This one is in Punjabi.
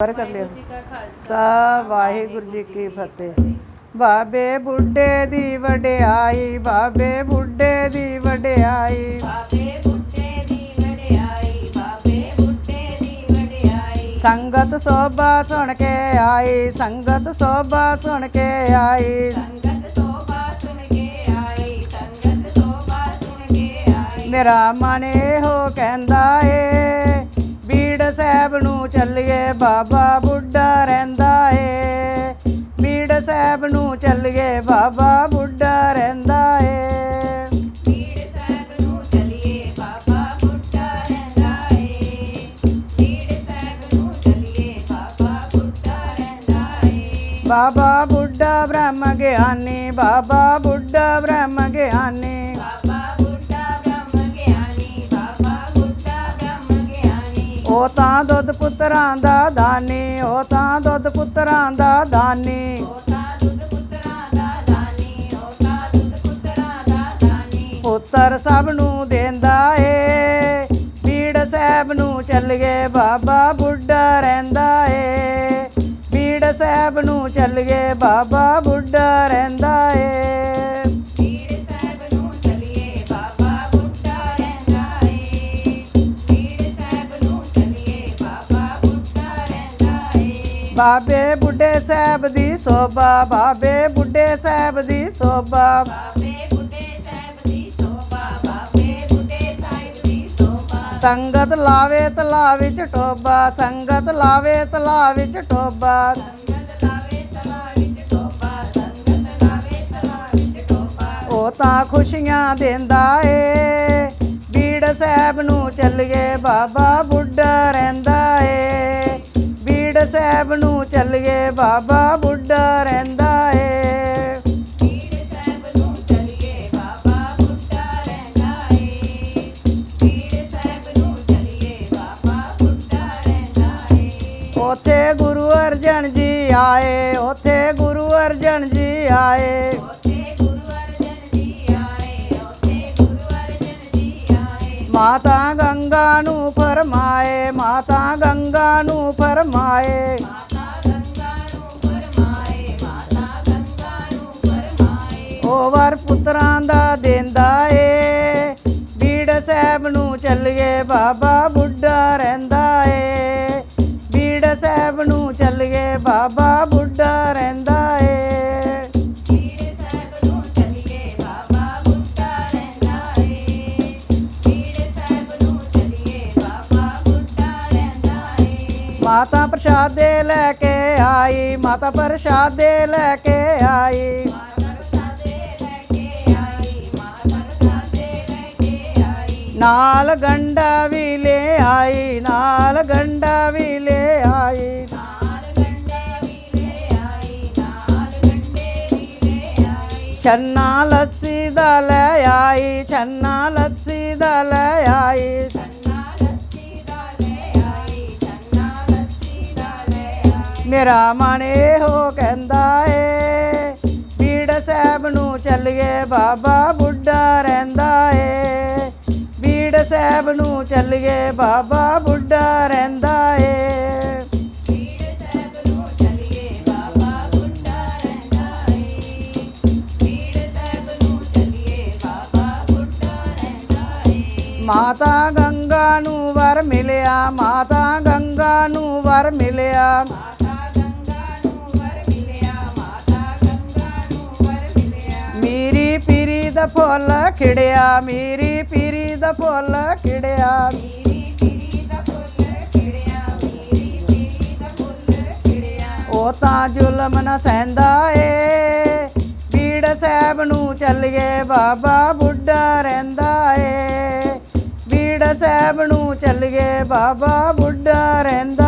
ਕਰ ਕਰ ਲਿਆ। ਸਾ ਵਾਹਿਗੁਰੂ ਜੀ ਕੀ ਫਤਿਹ। ਬਾਬੇ ਬੁੱਢੇ ਦੀ ਵਡਿਆਈ ਬਾਬੇ ਬੁੱਢੇ ਦੀ ਵਡਿਆਈ। ਬਾਬੇ ਬੁੱਢੇ ਦੀ ਵਡਿਆਈ ਬਾਬੇ ਬੁੱਢੇ ਦੀ ਵਡਿਆਈ। ਸੰਗਤ ਸੋਭਾ ਸੁਣ ਕੇ ਆਈ ਸੰਗਤ ਸੋਭਾ ਸੁਣ ਕੇ ਆਈ। ਸੰਗਤ ਸੋਭਾ ਸੁਣ ਕੇ ਆਈ ਸੰਗਤ ਸੋਭਾ ਸੁਣ ਕੇ ਆਈ। ਮੇਰਾ ਮਨ ਇਹੋ ਕਹਿੰਦਾ ਏ ਬਾਬਾ ਬੁੱਢਾ ਰਹਿੰਦਾ ਏ। ਬੀੜ ਸਾਹਿਬ ਨੂੰ ਚੱਲੀਏ ਬਾਬਾ ਬੁੱਢਾ ਰਹਿੰਦਾ ਏ। ਪੀੜ ਸਾਹਿਬ ਨੂੰ ਚਲੀਏ ਬਾਬਾ ਬੁੱਢਾ ਰਹਿੰਦਾ ਏ। ਪੀੜ ਸਾਹਿਬ ਨੂੰ ਚਲੀਏ ਬਾਬਾ ਬੁੱਢਾ ਰਹਿੰਦਾ ਏ। ਬਾਬਾ ਬੁੱਢਾ ਬ੍ਰਹਮ ਗਿਆਨੀ ਬਾਬਾ ਬੁੱਢਾ ਬ੍ਰਹਮ ਗਿਆਨੀ। ਉਹ ਤਾਂ ਦੁੱਧ ਪੁੱਤਰਾਂ ਦਾ ਦਾਨੀ, ਉਹ ਤਾਂ ਦੁੱਧ ਪੁੱਤਰਾਂ ਦਾ ਦਾਨੀ। ਪੁੱਤਰ ਸਭ ਨੂੰ ਦਿੰਦਾ ਏ ਬੀੜ ਸਾਹਿਬ ਨੂੰ ਚੱਲ ਗਏ ਬਾਬਾ ਬੁੱਢਾ ਰਹਿੰਦਾ ਏ। ਬੀੜ ਸਾਹਿਬ ਨੂੰ ਚੱਲ ਗਏ ਬਾਬਾ ਬੁੱਢਾ ਰਹਿੰਦਾ ਏ। ਬਾਬੇ ਬੁੱਢੇ ਸਾਹਿਬ ਦੀ ਸੋਭਾ ਬਾਬੇ ਬੁੱਢੇ ਸਾਹਿਬ ਦੀ ਸੋਭਾ। ਸੰਗਤ ਲਾਵੇ ਤਲਾ ਵਿੱਚ ਟੋਬਾ ਸੰਗਤ ਲਾਵੇ ਤਲਾ ਵਿੱਚ ਟੋਬਾ ਉਹ ਤਾਂ ਖੁਸ਼ੀਆਂ ਦਿੰਦਾ ਏ। ਬੀੜ ਸਾਹਿਬ ਨੂੰ ਚੱਲੀਏ ਬਾਬਾ ਬੁੱਢਾ ਚੱਲੀਏ ਬਾਬਾ ਬੁੱਢਾ ਰਹਿੰਦਾ ਏ ਪੀੜ ਸਾਹਿਬ ਨੂੰ ਚਲੀਏ ਬਾਬਾ ਬੁੱਢਾ ਰਹਿੰਦਾ ਏ ਪੀੜ ਸਾਹਿਬ ਨੂੰ ਚਲੀਏ ਬਾਬਾ ਬੁੱਢਾ ਰਹਿੰਦਾ ਏ ਉਥੇ ਗੁਰੂ ਅਰਜਨ ਜੀ ਆਏ ਉਥੇ ਗੁਰੂ ਅਰਜਨ ਜੀ ਆਏ ਉਥੇ ਗੁਰੂ ਅਰਜਨ ਜੀ ਆਏ ਉਥੇ ਗੁਰੂ ਅਰਜਨ ਵਰ ਪੁੱਤਰਾਂ ਦਾ ਦਿੰਦਾ ਏ। ਬੀੜ ਸਾਹਿਬ ਨੂੰ ਚੱਲੀਏ ਬਾਬਾ ਬੁੱਢਾ ਰਹਿੰਦਾ ਏ। ਬੀੜ ਸਾਹਿਬ ਨੂੰ ਚੱਲੀਏ ਬਾਬਾ ਬੁੱਢਾ ਰਹਿੰਦਾ ਏ। ਮਾਤਾ ਪ੍ਰਸ਼ਾਦੇ ਲੈ ਕੇ ਆਈ ਮਾਤਾ ਪ੍ਰਸ਼ਾਦੇ ਲੈ ਕੇ ਆਈ। ਨਾਲ ਗੰਡਾ ਵੀ ਲੈ ਆਈ ਨਾਲ ਗੰਡਾ ਵੀ ਲੈ ਆਈ ਛੰਨਾ ਲੱਸੀ ਦਾ ਲੈ ਆਈ ਛੰਨਾ ਲੱਸੀ ਦਾ ਲੈ ਆਈ ਮੇਰਾ ਮਨ ਇਹੋ ਕਹਿੰਦਾ ਏ ਪੀੜ ਸਾਹਿਬ ਨੂੰ ਚੱਲੀਏ ਬਾਬਾ ਸਾਹਿਬ ਨੂੰ ਚੱਲੀਏ, ਬਾਬਾ ਬੁੱਢਾ ਰਹਿੰਦਾ ਏ। ਬਾਬਾ ਬੁੱਢਾ ਰਹਿੰਦਾ ਏ ਮਾਤਾ ਗੰਗਾ ਨੂੰ ਵਰ ਮਿਲਿਆ, ਮਾਤਾ ਗੰਗਾ ਨੂੰ ਵਰ ਮਿਲਿਆ। ਮੇਰੀ ਪੀਰੀ ਦਾ ਫੁੱਲ ਖਿੜਿਆ, ਮੇਰੀ ਪੀਰੀ ਦਾ ਫੁੱਲ ਖਿੜਿਆ। ਉਹ ਤਾਂ ਜ਼ੁਲਮ ਨਾ ਸਹਿੰਦਾ ਏ। ਬੀੜ ਸਾਹਿਬ ਨੂੰ ਚੱਲੀਏ, ਬਾਬਾ ਬੁੱਢਾ ਰਹਿੰਦਾ ਏ। ਬੀੜ ਸਾਹਿਬ ਨੂੰ ਚੱਲੀਏ, ਬਾਬਾ ਬੁੱਢਾ ਰਹਿੰਦਾ